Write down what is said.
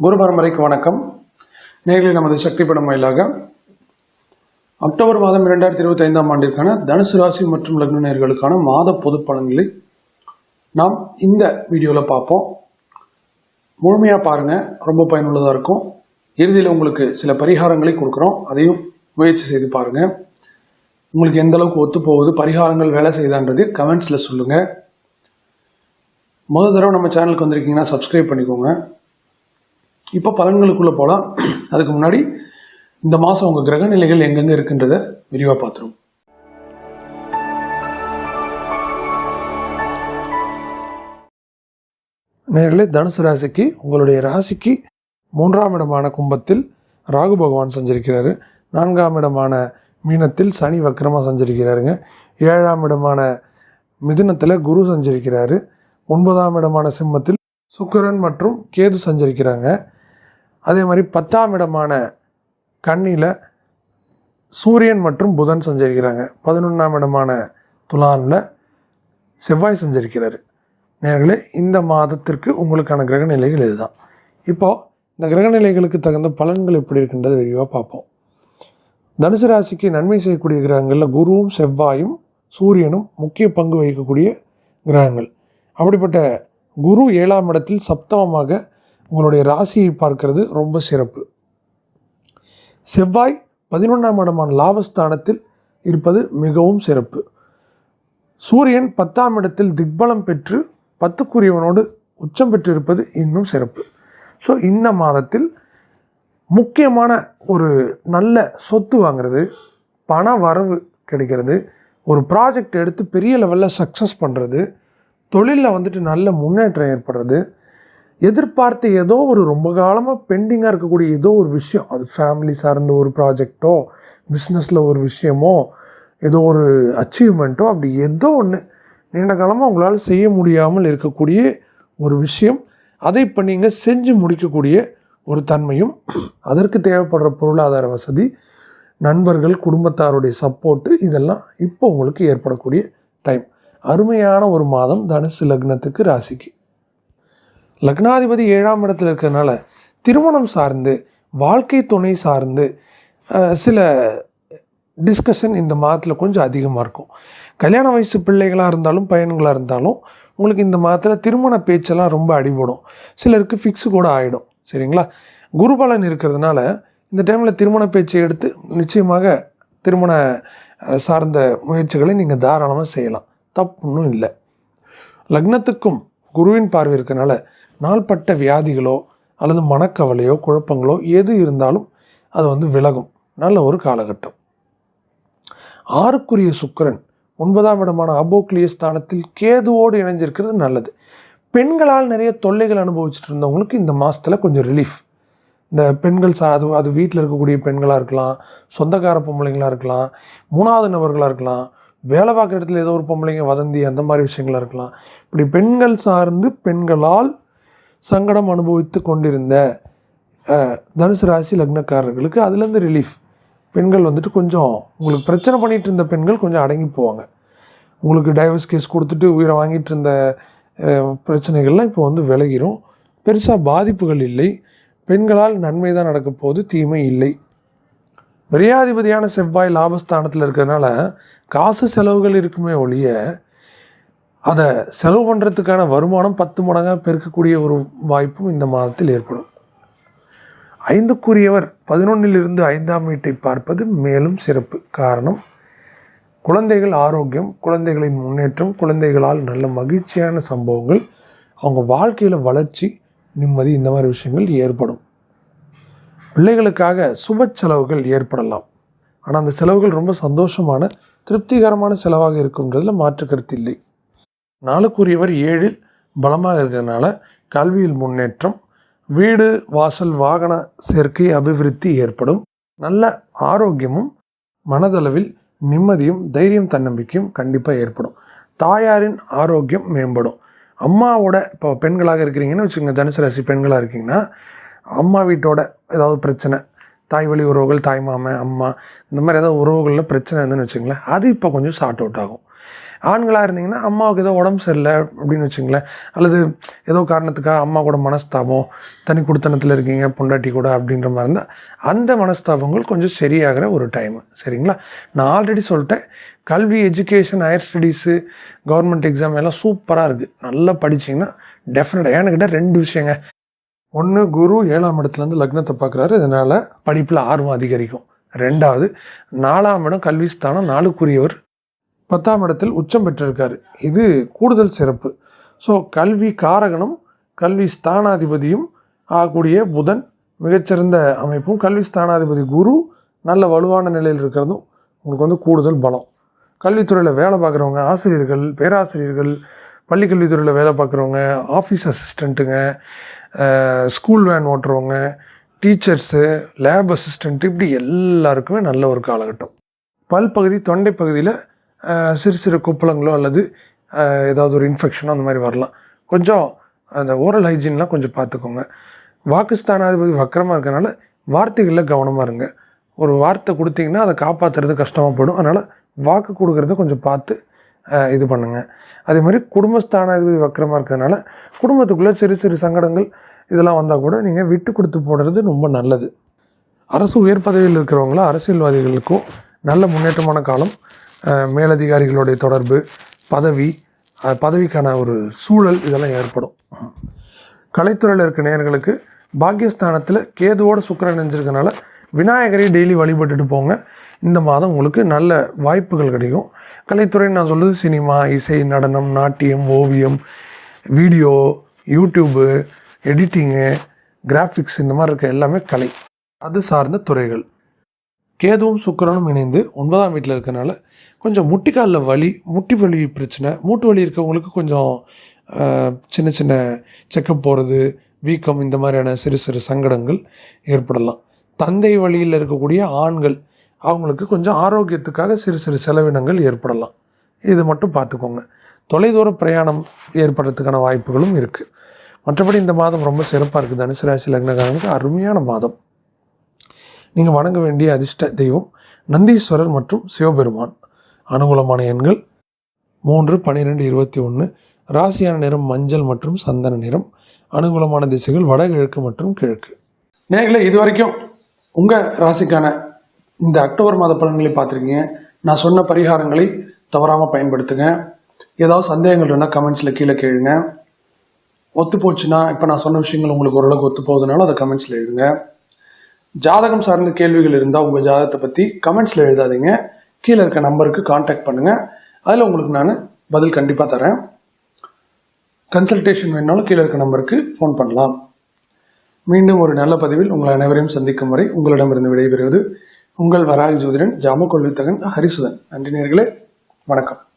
குரு பரம்பரைக்கு வணக்கம். நேர்களை நமது சக்தி படம் வாயிலாக அக்டோபர் மாதம் இரண்டாயிரத்தி இருபத்தி ஐந்தாம் ஆண்டிற்கான தனுசு ராசி மற்றும் லக்ன நேர்களுக்கான மாத பொது பலன்களை நாம் இந்த வீடியோவில் பார்ப்போம். முழுமையாக பாருங்கள் ரொம்ப பயனுள்ளதாக இருக்கும். இறுதியில் உங்களுக்கு சில பரிகாரங்களை கொடுக்குறோம். அதையும் முயற்சி செய்து பாருங்கள் உங்களுக்கு எந்த அளவுக்கு ஒத்து போகுது பரிகாரங்கள் வேலை செய்தான்றது கமெண்ட்ஸில் சொல்லுங்கள் முதல் தடவை நம்ம சேனலுக்கு வந்திருக்கீங்கன்னா சப்ஸ்கிரைப் பண்ணிக்கோங்க. இப்போ பலன்களுக்குள்ளே போகலாம் அதுக்கு முன்னாடி இந்த மாதம் உங்கள் கிரக நிலைகள் எங்கெங்கே இருக்குன்றத விரிவாக பார்த்துருவோம் நேரில் தனுசு ராசிக்கு உங்களுடைய ராசிக்கு மூன்றாம் இடமான கும்பத்தில் ராகு பகவான் சஞ்சரிக்கிறாரு. நான்காம் இடமான மீனத்தில் சனி வக்கரமாக சஞ்சரிக்கிறாருங்க. ஏழாம் இடமான மிதுனத்தில் குரு சஞ்சரிக்கிறாரு. ஒன்பதாம் இடமான சிம்மத்தில் சுக்கரன் மற்றும் கேது சஞ்சரிக்கிறாங்க. அதே மாதிரி பத்தாம் இடமான கன்னியில் சூரியன் மற்றும் புதன் சஞ்சரிக்கிறாங்க. பதினொன்றாம் இடமான துலானில் செவ்வாய் சஞ்சரிக்கிறார். நேர்களே இந்த மாதத்திற்கு உங்களுக்கான கிரக நிலைகள் இதுதான். இப்போது இந்த கிரக நிலைகளுக்கு தகுந்த பலன்கள் எப்படி இருக்கின்றதை விரிவாக பார்ப்போம். தனுசு ராசிக்கு நன்மை செய்யக்கூடிய கிரகங்களில் குருவும் செவ்வாயும் சூரியனும் முக்கிய பங்கு வகிக்கக்கூடிய கிரகங்கள். அப்படிப்பட்ட குரு ஏழாம் இடத்தில் சப்தமமாக உங்களுடைய ராசியை பார்க்கிறது ரொம்ப சிறப்பு. செவ்வாய் பதினொன்றாம் இடமான லாபஸ்தானத்தில் இருப்பது மிகவும் சிறப்பு. சூரியன் பத்தாம் இடத்தில் திக்பலம் பெற்று பத்துக்குரியவனோடு உச்சம் பெற்றிருப்பது இன்னும் சிறப்பு. ஸோ இந்த மாதத்தில் முக்கியமான ஒரு நல்ல சொத்து வாங்குறது பண வரவு கிடைக்கிறது ஒரு ப்ராஜெக்ட் எடுத்து பெரிய லெவலில் சக்ஸஸ் பண்ணுறது தொழிலில் வந்துட்டு நல்ல முன்னேற்றம் ஏற்படுறது எதிர்பார்த்த ஏதோ ஒரு ரொம்ப காலமாக பெண்டிங்காக இருக்கக்கூடிய ஏதோ ஒரு விஷயம். அது ஃபேமிலி சார்ந்த ஒரு ப்ராஜெக்டோ பிஸ்னஸில் ஒரு விஷயமோ ஏதோ ஒரு அச்சீவ்மெண்ட்டோ அப்படி ஏதோ ஒன்று நீண்ட காலமாக உங்களால் செய்ய முடியாமல் இருக்கக்கூடிய ஒரு விஷயம். அதை இப்போ நீங்கள் செஞ்சு முடிக்கக்கூடிய ஒரு தன்மையும் அதற்கு தேவைப்படுற பொருளாதார வசதி நண்பர்கள் குடும்பத்தாருடைய சப்போர்ட்டு இதெல்லாம் இப்போ உங்களுக்கு ஏற்படக்கூடிய டைம் அருமையான ஒரு மாதம் தனுசு லக்னத்துக்கு ராசிக்கு. லக்னாதிபதி ஏழாம் இடத்துல இருக்கிறதுனால திருமணம் சார்ந்து வாழ்க்கை துணை சார்ந்து சில டிஸ்கஷன் இந்த மாதத்தில் கொஞ்சம் அதிகமாக இருக்கும். கல்யாண வயசு பிள்ளைகளாக இருந்தாலும் பையன்களாக இருந்தாலும் உங்களுக்கு இந்த மாதத்தில் திருமண பேச்செல்லாம் ரொம்ப அடிபடும். சிலருக்கு ஃபிக்ஸு கூட ஆகிடும் சரிங்களா? குருபலன் இருக்கிறதுனால இந்த டைமில் திருமண பேச்சை எடுத்து நிச்சயமாக திருமண சார்ந்த முயற்சிகளை நீங்கள் தாராளமாக செய்யலாம். தப்புன்னும் இல்லை. லக்னத்துக்கும் குருவின் பார்வை இருக்கிறனால நாள்பட்ட வியாதிகளோ அல்லது மனக்கவலையோ குழப்பங்களோ எது இருந்தாலும் அது வந்து விலகும். நல்ல ஒரு காலகட்டம். ஆறுக்குரிய சுக்கிரன் ஒன்பதாம் இடமான அபோக்லிய ஸ்தானத்தில் கேதுவோடு இணைஞ்சிருக்கிறது நல்லது. பெண்களால் நிறைய தொல்லைகள் அனுபவிச்சுட்டு இருந்தவங்களுக்கு இந்த மாதத்தில் கொஞ்சம் ரிலீஃப் இந்த பெண்கள் சா அது அது வீட்டில் இருக்கக்கூடிய பெண்களாக இருக்கலாம் சொந்தக்கார பொம்பளைங்களாக இருக்கலாம் மூணாவது நபர்களாக இருக்கலாம் வேலை பார்க்குற இடத்துல ஏதோ ஒரு பொம்பளைங்க வதந்தி அந்த மாதிரி விஷயங்களாக இருக்கலாம். இப்படி பெண்கள் சார்ந்து பெண்களால் சங்கடம் அனுபவித்து கொண்டிருந்த தனுசு ராசி லக்னக்காரர்களுக்கு அதுலேருந்து ரிலீஃப் பெண்கள் வந்துட்டு கொஞ்சம் உங்களுக்கு பிரச்சனை பண்ணிகிட்டு இருந்த பெண்கள் கொஞ்சம் அடங்கி போவாங்க. உங்களுக்கு டைவர்ஸ் கேஸ் கொடுத்துட்டு உயிரை வாங்கிட்டு இருந்த பிரச்சனைகள்லாம் இப்போ வந்து விலகிரும். பெருசாக பாதிப்புகள் இல்லை. பெண்களால் நன்மை தான் நடக்க போது தீமை இல்லை. விரையாதிபதியான செவ்வாய் லாபஸ்தானத்தில் இருக்கிறதுனால காசு செலவுகள் இருக்குமே ஒழிய அதை செலவு பண்ணுறதுக்கான வருமானம் பத்து மடங்காக பெருக்கக்கூடிய ஒரு வாய்ப்பும் இந்த மாதத்தில் ஏற்படும். ஐந்துக்குரியவர் பதினொன்னிலிருந்து ஐந்தாம் வீட்டை பார்ப்பது மேலும் சிறப்பு காரணம். குழந்தைகள் ஆரோக்கியம் குழந்தைகளின் முன்னேற்றம் குழந்தைகளால் நல்ல மகிழ்ச்சியான சம்பவங்கள் அவங்க வாழ்க்கையில் வளர்ச்சி நிம்மதி இந்த மாதிரி விஷயங்கள் ஏற்படும். பிள்ளைகளுக்காக சுப செலவுகள் ஏற்படலாம். ஆனால் அந்த செலவுகள் ரொம்ப சந்தோஷமான திருப்திகரமான செலவாக இருக்குன்றதில் மாற்று கருத்து இல்லை. நாளுக்குரியவர் ஏழில் பலமாக இருக்கிறதுனால கல்வியில் முன்னேற்றம் வீடு வாசல் வாகன சேர்க்கை அபிவிருத்தி ஏற்படும். நல்ல ஆரோக்கியமும் மனதளவில் நிம்மதியும் தைரியம் தன்னம்பிக்கையும் கண்டிப்பாக ஏற்படும். தாயாரின் ஆரோக்கியம் மேம்படும். அம்மாவோட இப்போ பெண்களாக இருக்கிறீங்கன்னு வச்சுக்கோங்க தனுசு ராசி பெண்களாக இருக்கீங்கன்னா அம்மா வீட்டோட ஏதாவது பிரச்சனை தாய் வழி உறவுகள் தாய் மாமன் அம்மா இந்த மாதிரி ஏதாவது உறவுகளில் பிரச்சனை இருந்துன்னு வச்சுங்களேன் அது இப்போ கொஞ்சம் ஷார்ட் அவுட் ஆகும். ஆண்களாக இருந்தீங்கன்னா அம்மாவுக்கு ஏதோ உடம்பு சரியில்லை அப்படின்னு வச்சுங்களேன். அல்லது ஏதோ காரணத்துக்காக அம்மா கூட மனஸ்தாபம் தனி குடுத்தனத்தில் இருக்கீங்க பொண்டாட்டி கூட அப்படின்ற மாதிரி இருந்தால் அந்த மனஸ்தாபங்கள் கொஞ்சம் சரியாகிற ஒரு டைமு சரிங்களா? நான் ஆல்ரெடி சொல்லிட்டேன். கல்வி education higher studies government exam எல்லாம் சூப்பராக இருக்குது நல்லா படிச்சிங்கன்னா டெஃபினட்டாக என்கிட்ட ரெண்டு விஷயங்க. ஒன்று குரு ஏழாம் இடத்துலேருந்து லக்னத்தை பார்க்குறாரு. இதனால் படிப்பில் ஆர்வம் அதிகரிக்கும். ரெண்டாவது நாலாம் இடம் கல்வி ஸ்தானம் நாளுக்குரியவர் பத்தாம் இடத்தில் உச்சம் பெற்றிருக்கார். இது கூடுதல் சிறப்பு. ஸோ கல்வி காரகனும் கல்வி ஸ்தானாதிபதியும் ஆகக்கூடிய புதன் மிகச்சிறந்த அமைப்பும் கல்வி ஸ்தானாதிபதி குரு நல்ல வலுவான நிலையில் இருக்கிறதும் உங்களுக்கு வந்து கூடுதல் பலம். கல்வித்துறையில் வேலை பார்க்குறவங்க ஆசிரியர்கள் பேராசிரியர்கள் பள்ளி கல்வித்துறையில் வேலை பார்க்குறவங்க ஆஃபீஸ் அசிஸ்டண்ட்டுங்க ஸ்கூல் வேன் ஓட்டுறவங்க டீச்சர்ஸு லேப் அசிஸ்டண்ட் இப்படி எல்லாருக்குமே நல்ல ஒரு காலகட்டம். பல் பகுதி தொண்டை பகுதியில் சிறு சிறு கொப்பளங்களோ அல்லது ஏதாவது ஒரு இன்ஃபெக்ஷனோ அந்த மாதிரி வரலாம். கொஞ்சம் அந்த ஓரல் ஹைஜீன்லாம் கொஞ்சம் பார்த்துக்கோங்க. வாக்குஸ்தானாதிபதி வக்கரமாக இருக்கறனால வார்த்தைகளில் கவனமாக இருங்க. ஒரு வார்த்தை கொடுத்தீங்கன்னா அதை காப்பாற்றுறது கஷ்டமாக போயிடும். அதனால் வாக்கு கொடுக்குறத கொஞ்சம் பார்த்து இது பண்ணுங்கள் அதே மாதிரி குடும்பஸ்தானாதிபதி வக்கரமாக இருக்கிறதுனால குடும்பத்துக்குள்ளே சிறு சிறு சங்கடங்கள் இதெல்லாம் வந்தால் கூட நீங்கள் விட்டு கொடுத்து போடுறது ரொம்ப நல்லது. அரசு உயர் பதவியில் இருக்கிறவங்களும் அரசியல்வாதிகளுக்கும் நல்ல முன்னேற்றமான காலம். மேலதிகாரிகளுடைய தொடர்பு பதவி பதவிக்கான ஒரு சூழல் இதெல்லாம் ஏற்படும். கலைத்துறையில் இருக்க நேர்களுக்கு பாக்கியஸ்தானத்தில் கேதுவோட சுக்கரன் நினைஞ்சிருக்கனால விநாயகரை டெய்லி வழிபட்டுட்டு போங்க. இந்த மாதம் உங்களுக்கு நல்ல வாய்ப்புகள் கிடைக்கும். கலைத்துறைன்னு நான் சொல்லுது சினிமா இசை நடனம் நாட்டியம் ஓவியம் வீடியோ யூடியூப்பு எடிட்டிங்கு கிராஃபிக்ஸ் இந்த மாதிரி இருக்க எல்லாமே கலை. அது சார்ந்த துறைகள். கேதுவும் சுக்கரனும் இணைந்து ஒன்பதாம் வீட்டில் இருக்கனால கொஞ்சம் முட்டிக்காலில் வலி முட்டி வலி பிரச்சனை மூட்டு வலி இருக்கவங்களுக்கு கொஞ்சம் சின்ன சின்ன செக்கப் போகிறது வீக்கம் இந்த மாதிரியான சிறு சிறு சங்கடங்கள் ஏற்படலாம். தந்தை வழியில் இருக்கக்கூடிய ஆண்கள் அவங்களுக்கு கொஞ்சம் ஆரோக்கியத்துக்காக சிறு சிறு செலவினங்கள் ஏற்படலாம். இது மட்டும் பார்த்துக்கோங்க. தொலைதூர பிரயாணம் ஏற்படுறதுக்கான வாய்ப்புகளும் இருக்குது மற்றபடி இந்த மாதம் ரொம்ப சிறப்பாக இருக்குது தனுசு ராசி லக்னக்காரங்களுக்கு அருமையான மாதம். நீங்கள் வணங்க வேண்டிய அதிர்ஷ்ட தெய்வம் நந்தீஸ்வரர் மற்றும் சிவபெருமான். அனுகூலமான எண்கள் மூன்று பன்னிரெண்டு இருபத்தி ஒன்று ராசியான நிறம் மஞ்சள் மற்றும் சந்தன நிறம் அனுகூலமான திசைகள் வடகிழக்கு மற்றும் கிழக்கு. நேர்களை இது வரைக்கும் உங்கள் ராசிக்கான இந்த அக்டோபர் மாத பலன்களை பார்த்துருக்கீங்க. நான் சொன்ன பரிகாரங்களை தவறாமல் பயன்படுத்துங்க. ஏதாவது சந்தேகங்கள் இருந்தால் கமெண்ட்ஸில் கீழே கேளுங்க. ஒத்து போச்சுன்னா இப்போ நான் சொன்ன விஷயங்கள் உங்களுக்கு ஓரளவுக்கு ஒத்து போகுதுனால அதை கமெண்ட்ஸில் எழுதுங்க. ஜாதகம் சார்ந்த கேள்விகள் இருந்தால் உங்கள் ஜாதகத்தை பற்றி கமெண்ட்ஸில் எழுதாதீங்க. கீழே இருக்க நம்பருக்கு காண்டாக்ட் பண்ணுங்கள் அதில் உங்களுக்கு நான் பதில் கண்டிப்பாக தரேன். கன்சல்டேஷன் வேணாலும் கீழே இருக்க நம்பருக்கு ஃபோன் பண்ணலாம். மீண்டும் ஒரு நல்ல பதிவில் உங்கள் அனைவரையும் சந்திக்கும் வரை உங்களிடமிருந்து விடைபெறுவது உங்கள் வராகி ஜோதிடன் ஜாம கொள்வித்தகன் ஹரிசுதன். நன்றி நேர்களே. வணக்கம்.